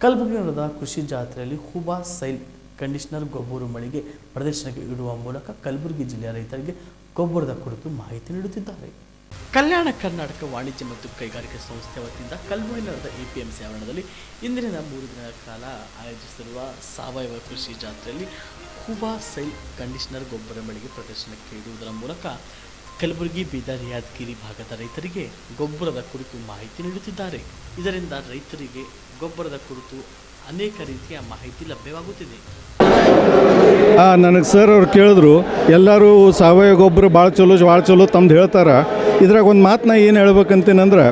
ಕಲಬುರಗಿ ನಡೆದ ಕೃಷಿ ಜಾತ್ರೆಯಲ್ಲಿ ಹುಬಾ ಸೈಲ್ ಕಂಡೀಷನರ್ ಗೊಬ್ಬರ ಮಳಿಗೆ ಪ್ರದರ್ಶನಕ್ಕೆ ಇಡುವ ಮೂಲಕ ಕಲಬುರಗಿ ಜಿಲ್ಲೆಯ ರೈತರಿಗೆ ಗೊಬ್ಬರದ ಕುರಿತು ಮಾಹಿತಿ ನೀಡುತ್ತಿದ್ದಾರೆ. ಕಲ್ಯಾಣ ಕರ್ನಾಟಕ ವಾಣಿಜ್ಯ ಮತ್ತು ಕೈಗಾರಿಕಾ ಸಂಸ್ಥೆ ವತಿಯಿಂದ ಕಲಬುರಗಿ ನಡೆದ ಸಿ ಆವರಣದಲ್ಲಿ ಇಂದಿನ ಮೂರು ದಿನಗಳ ಕಾಲ ಆಯೋಜಿಸಿರುವ ಸಾವಯವ ಕೃಷಿ ಜಾತ್ರೆಯಲ್ಲಿ ಹುಬಾ ಸೈಲ್ ಕಂಡೀಷನರ್ ಗೊಬ್ಬರ ಮಳಿಗೆ ಪ್ರದರ್ಶನಕ್ಕೆ ಇಡುವುದರ ಮೂಲಕ ಕಲಬುರಗಿ ಬೀದರ್ ಯಾದಗಿರಿ ಭಾಗದ ರೈತರಿಗೆ ಗೊಬ್ಬರದ ಕುರಿತು ಮಾಹಿತಿ ನೀಡುತ್ತಿದ್ದಾರೆ. ಇದರಿಂದ ರೈತರಿಗೆ ಗೊಬ್ಬರದ ಕುರಿತು ಅನೇಕ ರೀತಿಯ ಮಾಹಿತಿ ಲಭ್ಯವಾಗುತ್ತಿದೆ. ನನಗೆ ಸರ್ ಅವ್ರು ಕೇಳಿದ್ರು, ಎಲ್ಲರೂ ಸಾವಯವ ಗೊಬ್ಬರ ಭಾಳ ಚಲೋ ಭಾಳ ಚಲೋ ತಮ್ದು ಹೇಳ್ತಾರೆ. ಇದ್ರಾಗ ಒಂದು ಮಾತು ನಾ ಏನು ಹೇಳ್ಬೇಕಂತೇನಂದ್ರೆ,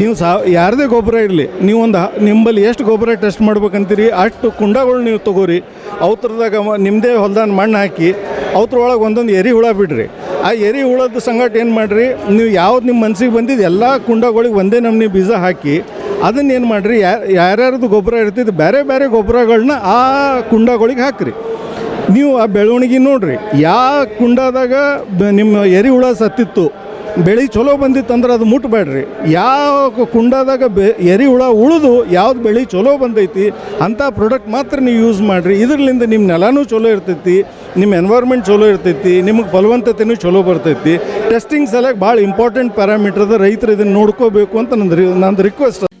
ನೀವು ಸಾ, ಯಾರದೇ ಗೊಬ್ಬರ ಇರಲಿ, ನೀವು ಒಂದು ನಿಂಬಲ್ಲಿ ಎಷ್ಟು ಗೊಬ್ಬರ ಟೆಸ್ಟ್ ಮಾಡ್ಬೇಕಂತೀರಿ, ಅಷ್ಟು ಕುಂಡಗಳು ನೀವು ತೊಗೋರಿ ಅವತ್ರದಾಗ ನಿಮ್ಮದೇ ಹೊಲ್ದಾನ ಮಣ್ಣು ಹಾಕಿ ಅವತ್ರೊಳಗೆ ಒಂದೊಂದು ಎರಿ ಹುಳ ಬಿಡ್ರಿ. ಆ ಎರಿ ಹುಳದ ಸಂಗಟ ಏನು ಮಾಡಿರಿ? ನೀವು ಯಾವ್ದು ನಿಮ್ಮ ಮನಸ್ಸಿಗೆ ಬಂದಿದ್ದು ಎಲ್ಲ ಕುಂಡಗಳಿಗೆ ಒಂದೇ ನಮ್ನಿ ಬೀಜ ಹಾಕಿ ಅದನ್ನ ಏನು ಮಾಡಿರಿ? ಯಾರ್ಯಾರದು ಗೊಬ್ಬರ ಇರ್ತಿದ್ದು ಬೇರೆ ಬೇರೆ ಗೊಬ್ಬರಗಳನ್ನ ಆ ಕುಂಡಗಳಿಗೆ ಹಾಕ್ರಿ. ನೀವು ಆ ಬೆಳವಣಿಗೆ ನೋಡ್ರಿ. ಯಾವ ಕುಂಡದಾಗ ನಿಮ್ಮ ನಿಮ್ಮ ಎರಿಹುಳ ಸತ್ತಿತ್ತು ಬೆಳೆ ಚಲೋ ಬಂದಿತ್ತು ಅಂದ್ರೆ ಅದು ಮುಟ್ಬೇಡ್ರಿ. ಯಾವ ಕುಂಡದಾಗ ಬೆ ಎರಿಹುಳ ಉಳಿದು ಯಾವ್ದು ಬೆಳೆ ಚಲೋ ಬಂದೈತಿ, ಅಂಥ ಪ್ರಾಡಕ್ಟ್ ಮಾತ್ರ ನೀವು ಯೂಸ್ ಮಾಡಿರಿ. ಇದರಿಂದ ನಿಮ್ಮ ನೆಲನೂ ಚಲೋ ಇರ್ತೈತಿ ನಿಮ್ಮ ಎನ್ವೈರ್ಮೆಂಟ್ ಚಲೋ ಇರ್ತೈತಿ, ನಿಮಗೆ ಫಲವಂತತೆನೂ ಚಲೋ ಬರ್ತೈತಿ. ಟೆಸ್ಟಿಂಗ್ ಸಲಕ್ಕೆ ಭಾಳ ಇಂಪಾರ್ಟೆಂಟ್ ಪ್ಯಾರಾಮೀಟರ್ ರೈತರು ಇದನ್ನು ನೋಡ್ಕೋಬೇಕು ಅಂತ ನಂದು ನಂದು ರಿಕ್ವೆಸ್ಟ್